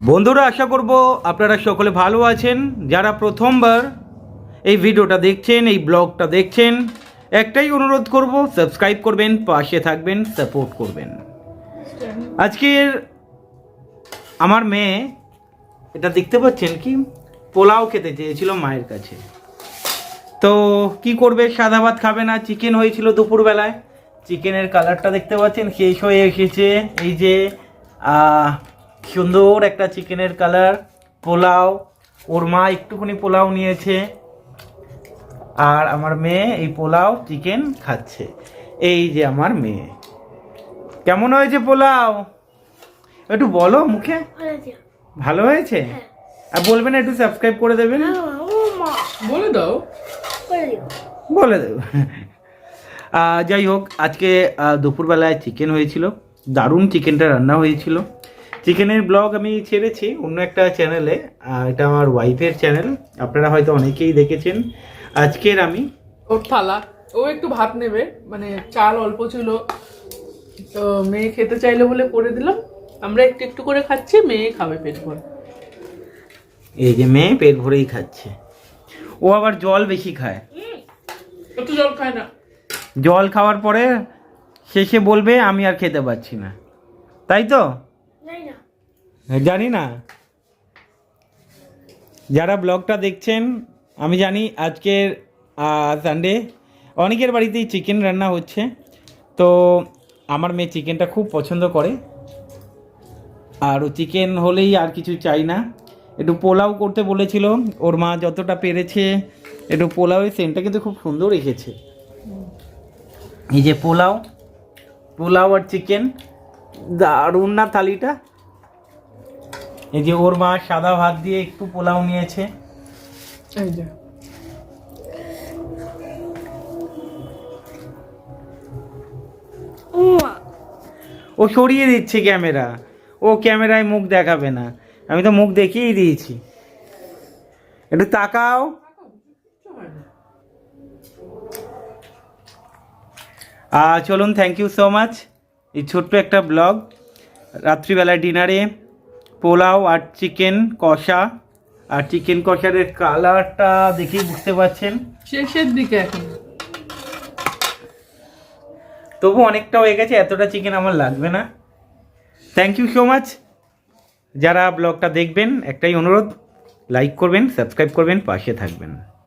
বন্ধুরা, আশা করব আপনারা সকলে ভালো আছেন। যারা প্রথমবার এই ভিডিওটা দেখছেন, এই ব্লগটা দেখছেন, একটাই অনুরোধ করব, সাবস্ক্রাইব করবেন, পাশে থাকবেন, সাপোর্ট করবেন। আজকের আমার মেয়ে, এটা দেখতে পাচ্ছেন কি? পোলাও খেতে চেয়েছিল মায়ের কাছে। তো কি করবে? সাদা ভাত খাবে না? চিকেন হয়েছিল দুপুরবেলায়। চিকেনের কালারটা দেখতে পাচ্ছেন, শেষ হয়ে এসেছে। এই যে সুন্দর একটা চিকেনের কালার পোলাও ওর মা একটুখানি পোলাও নিয়েছে। আর আমার মেয়ে এই পোলাও চিকেন খাচ্ছে। এই যে আমার মেয়ে। কেমন হয়েছে পোলাও? একটু বলো মুখে। ভালো হয়েছে। আর বলবেন একটু সাবস্ক্রাইব করে দেবেন? ও মা। বলে দাও। বলে দেব। যাই হোক আজকে দুপুরবেলায় চিকেন হয়েছিল। দারুণ চিকেনটা রান্না হয়েছিল। চিকেনের ব্লগ আমি ছেড়েছি অন্য একটা চ্যানেলে এটা আমার ওয়াইফের চ্যানেল আপনারা হয়তো অনেকেই দেখেছেন। আজকের আমি ওর থালা। ও একটু ভাত নেবে মানে চাল অল্প ছিল তো মেয়ে খেতে চাইলো বলে করে দিলাম। আমরা একটু একটু করে খাচ্ছি মেয়ে খাবে পেট ভরে। এই যে মেয়ে পেট ভরেই খাচ্ছে। ও আবার জল বেশি খায়। একটু জল খায় না। জল খাওয়ার পরে শেষে বলবে আমি আর খেতে পারছি না। তাই তো? জানি না। যারা ব্লগটা দেখছেন, আমি জানি আজকের সানডে অনেকের বাড়িতেই চিকেন রান্না হচ্ছে। তো আমার মেয়ে চিকেনটা খুব পছন্দ করে। আর ও চিকেন হলেই আর কিছু চাই না। একটু পোলাও করতে বলেছিল। ওর মা যতটা পেরেছে একটু পোলাওয়ের সেন্টটা কিন্তু খুব সুন্দর রেখেছে এই যে পোলাও পোলাও আর চিকেন দারুণ না থালিটা? এই যে ওর মা সাদা ভাত দিয়ে একটু পোলাও নিয়েছে। ও ও সরিয়ে দিচ্ছে ক্যামেরা। ও ক্যামেরায় মুখ দেখাবে না। আমি তো মুখ দেখিয়েই দিয়েছি। একটু তাকাও। চলুন থ্যাংক ইউ সো মাচ এই ছোট্ট একটা ব্লগ। রাত্রিবেলা ডিনারে পোলাও আর চিকেন কষা। আর চিকেন কষার কালারটা দেখেই বুঝতে পারছেন। শেষের দিকে এখন। তবু অনেকটা হয়ে গেছে এতটা চিকেন আমার লাগবে না। থ্যাংক ইউ সো মাচ যারা ব্লগটা দেখবেন একটাই অনুরোধ লাইক করবেন সাবস্ক্রাইব করবেন পাশে থাকবেন।